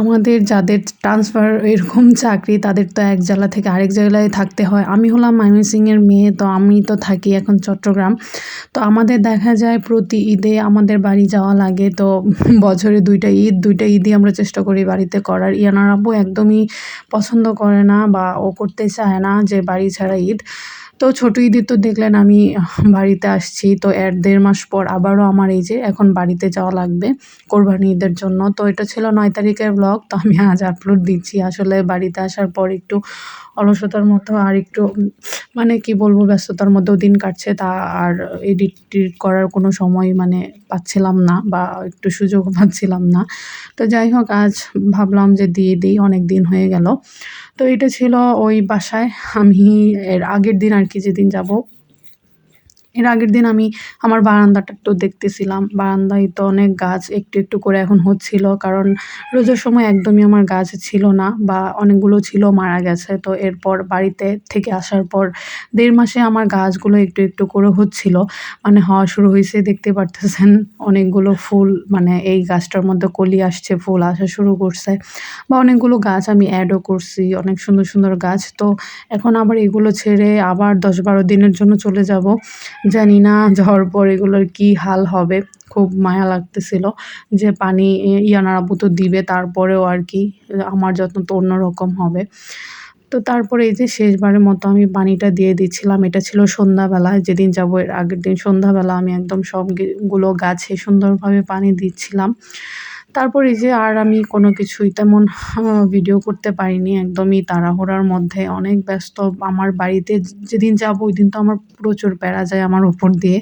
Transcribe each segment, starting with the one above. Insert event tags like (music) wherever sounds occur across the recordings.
আমাদের যাদের ট্রান্সফার এরকম চাকরি, তাদের তো এক জেলা থেকে আরেক জেলায় থাকতে হয়। আমি হলাম ময়মনসিংহের মেয়ে, তো আমি তো থাকি এখন চট্টগ্রাম। তো আমাদের দেখা যায় প্রতি ঈদে আমাদের বাড়ি যাওয়া লাগে। তো বছরে দুইটা ঈদ, দুইটা ঈদই আমরা চেষ্টা করি বাড়িতে করার। ইয়ানার আব্বু একদমই পছন্দ করে না বা ও করতে চায় না যে বাড়ি ছাড়া ঈদ। তো ছোটো ঈদে তো দেখলেন আমি বাড়িতে আসছি। তো এক দেড় মাস পর আবারও আমার এই যে এখন বাড়িতে যাওয়া লাগবে কোরবানি ঈদের জন্য। তো এটা ছিল নয় তারিখের ব্লগ তো আমি আজ আপলোড দিচ্ছি। আসলে বাড়িতে আসার পর একটু অলসতার মতো আর একটু মানে কি বলব, ব্যস্ততার মধ্যেও দিন কাটছে, তা আর এডিট করার কোনো সময় মানে পাচ্ছিলাম না বা একটু সুযোগ পাচ্ছিলাম না। তো যাই হোক, আজ ভাবলাম যে দিয়ে দিই, অনেক দিন হয়ে গেল। তো এটা ছিল ওই বাসায়। আমি এর আগের দিন আর কি যেদিন যাব এর আগের দিন আমি আমার বারান্দাটা একটু দেখতেছিলাম। বারান্দায় তো অনেক গাছ, একটু একটু করে এখন হচ্ছিল, কারণ রোজার সময় একদমই আমার গাছ ছিল না বা অনেকগুলো ছিল, মারা গেছে। তো এরপর বাড়িতে থেকে আসার পর দেড় মাসে আমার গাছগুলো একটু একটু করে হচ্ছিল। মানে হওয়া শুরু হয়েছে, দেখতে পারতেছেন অনেকগুলো ফুল মানে এই গাছটার মধ্যে কলি আসছে, ফুল আসা শুরু করছে। বা অনেকগুলো গাছ আমি অ্যাডও করছি, অনেক সুন্দর সুন্দর গাছ। তো এখন আবার এগুলো ছেড়ে আবার দশ বারো দিনের জন্য চলে যাব। জানি না যাওয়ার পর এগুলোর কী হাল হবে। খুব মায়া লাগতেছিল যে পানি ইয়ানার আব্বু তো দিবে, তারপরেও আর কি আমার যত্ন তো অন্যরকম হবে। তো তারপরে এই যে শেষবারের মতো আমি পানিটা দিয়ে দিচ্ছিলাম, এটা ছিল সন্ধ্যাবেলা, যেদিন যাব এর আগের দিন সন্ধ্যাবেলা আমি একদম সবগুলো গাছে সুন্দরভাবে পানি দিচ্ছিলাম। তারপর এই যে আর আমি কোনো কিছুই তেমন ভিডিও করতে পারিনি, একদমই তাড়াহুড়ার মধ্যে। অনেক ব্যস্ত, আমার বাড়িতে যেদিন যাব ওই দিন তো আমার প্রচুর বেড়া যায় আমার ওপর দিয়ে।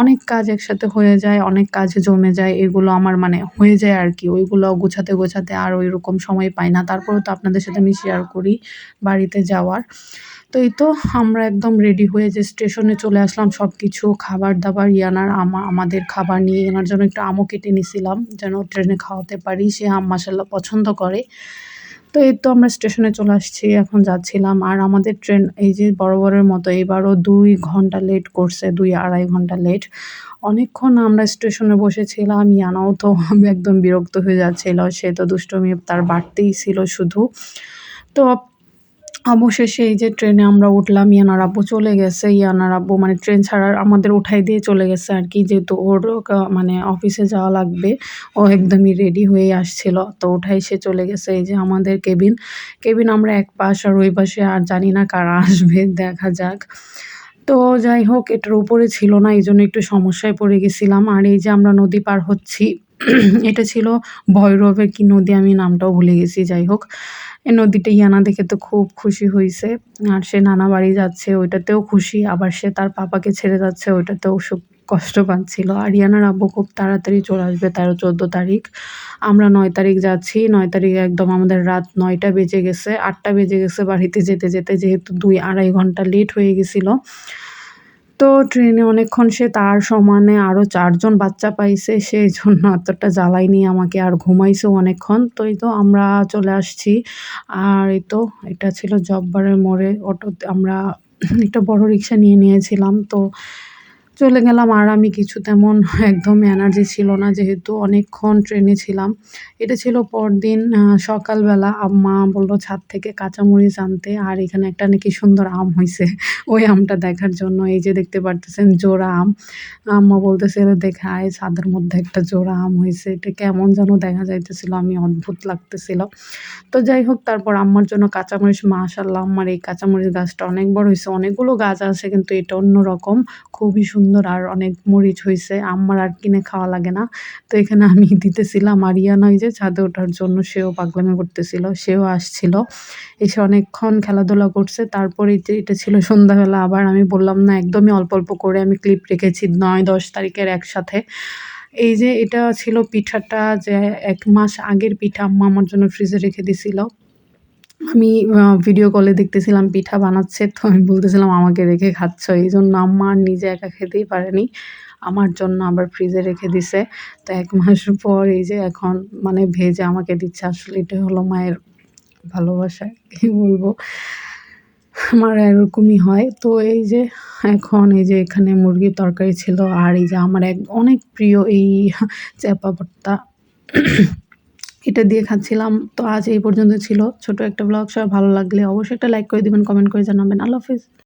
অনেক কাজ একসাথে হয়ে যায়, অনেক কাজে জমে যায়, এগুলো আমার মানে হয়ে যায় আর কি। ওইগুলো গোছাতে গোছাতে আর ওই রকম সময় পাই না। তারপরেও তো আপনাদের সাথে আমি শেয়ার করি বাড়িতে যাওয়ার। তো এই তো আমরা একদম রেডি হয়ে যে স্টেশনে চলে আসলাম সব কিছু খাবার দাবার ইয়ানার আমা আমাদের খাবার নিয়ে এনার জন্য একটু আমও কেটে নিছিলাম, যেন ট্রেনে খাওয়াতে পারি, সে আম মাসাল্লাহ পছন্দ করে। তো এই তো আমরা স্টেশনে চলে আসছি, এখন যাচ্ছিলাম। আর আমাদের ট্রেন এই যে বরাবরের মতো, এবারও দুই ঘণ্টা লেট করছে, দুই আড়াই ঘণ্টা লেট অনেকক্ষণ আমরা স্টেশনে বসেছিলাম, ইয়ানাও তো একদম বিরক্ত হয়ে যাচ্ছিল, সে তো দুষ্টমি তার বাড়তেই ছিল শুধু। তো অবশেষে এই যে ট্রেনে আমরা উঠলাম, ইয়ানার আব্বু চলে গেছে। ইয়ানার আব্বু মানে ট্রেন ছাড়ার আমাদের উঠাই দিয়ে চলে গেছে আর কি, যেহেতু ওর মানে অফিসে যাওয়া লাগবে। ও একদমই রেডি হয়ে আসছিল, তো উঠাই সে চলে গেছে। এই যে আমাদের কেবিন কেবিন আমরা এক পাশ আর ওই পাশে আর জানি না কারা আসবে, দেখা যাক। তো যাই হোক, এটার উপরে ছিল না এই জন্য একটু সমস্যায় পড়ে গেছিলাম। আর এই যে আমরা নদী পার হচ্ছি (clears throat) এটা ছিল ভৈরবের কি নদী, আমি নামটাও ভুলে গেছি, যাই হোক। এই নদীটা ইয়ানা দেখে তো খুব খুশি হয়েছে আর সে নানা বাড়ি যাচ্ছে, ওইটাতেও খুশি। আবার সে তার পাপাকে ছেড়ে যাচ্ছে, ওইটাতেও সুখ, কষ্ট পাচ্ছিল। আর ইয়ানার আব্বু খুব তাড়াতাড়ি চলে আসবে তেরো, চোদ্দ তারিখ। আমরা নয় তারিখ যাচ্ছি, নয় তারিখ একদম আমাদের রাত নয়টা বেজে গেছে, আটটা বেজে গেছে বাড়িতে যেতে যেতে, যেহেতু দুই আড়াই ঘণ্টা লেট হয়ে গেছিল। তো ট্রেনে অনেকক্ষণ সে তার সমানে আরও চারজন বাচ্চা পাইছে, সেই জন্য এতটা জ্বালায়নি আমাকে আর ঘুমাইছে অনেকক্ষণ। তো এই তো আমরা চলে আসছি। আর এই তো এটা ছিল জব্বারের মোড়ে অটোতে, আমরা একটা বড় রিক্সা নিয়ে নিয়েছিলাম। তো চলে গেলাম, আর আমি কিছু তেমন একদম এনার্জি ছিল না, যেহেতু অনেকক্ষণ ট্রেনে ছিলাম। এটা ছিল পরদিন সকালবেলা। আম্মা বলল, ছাদ থেকে কাঁচামরিচ আনতে। আর এখানে একটা নাকি সুন্দর আম হয়েছে ওই আমটা দেখার জন্য। এই যে দেখতে পারতেছেন, জোড়া আম। আম্মা বলতেছে দেখে, আয়, ছাদের মধ্যে একটা জোড়া আম হয়েছে এটা কেমন যেন দেখা যাইতেছিল, আমি অদ্ভুত লাগতেছিল। তো যাই হোক, তারপর আম্মার জন্য কাঁচামরিচ মাশাল্লাহ আম্মার এই কাঁচামরিচ গাছটা অনেক বড় হয়েছে অনেকগুলো গাছ আছে, কিন্তু এটা অন্যরকম। খুবই সুন্দর আর অনেক মরিচ হয়েছে আম্মার আর কিনে খাওয়া লাগে না। তো এখানে আমি (laughs) দিতেছিলাম, আর ইয়া নয় যে ছাদে ওঠার জন্য সেও পাগলামি করতেছিল, সেও আসছিল। এসে অনেকক্ষণ খেলাধুলা করছে, তারপরে এটা ছিল সন্ধ্যাবেলা, আবার আমি বললাম, না, একদমই অল্প অল্প করে আমি ক্লিপ রেখেছি নয়, দশ তারিখের একসাথে। এই যে এটা ছিল পিঠাটা, যে এক মাস আগের পিঠা, আম্মা আমার জন্য ফ্রিজে রেখে দিছিল। আমি ভিডিও কলে দেখতেছিলাম পিঠা বানাচ্ছে, তো আমি বলতেছিলাম, আমাকে রেখে খাচ্ছ। এই জন্য আম্মা নিজে একা খেতেই পারেনি। আমার জন্য আবার ফ্রিজে রেখে দিছে। তো এক মাস পর এই যে এখন মানে ভেজে আমাকে দিচ্ছে, আসলে এটা হলো মায়ের ভালোবাসা, কী বলব? আমার এরকমই হয়। তো এই যে এখন এই যে এখানে মুরগির তরকারি ছিল, আর এই যে আমার এক, অনেক প্রিয় এই চ্যাপা ভর্তা এটা দিয়ে খাচ্ছিলাম। তো আজ এই পর্যন্ত ছিল। ছোট একটা ব্লগ সবাই ভালো লাগলে অবশ্যই একটা লাইক করে দিবেন কমেন্ট করে জানাবেন। আল্লাহ হাফিজ।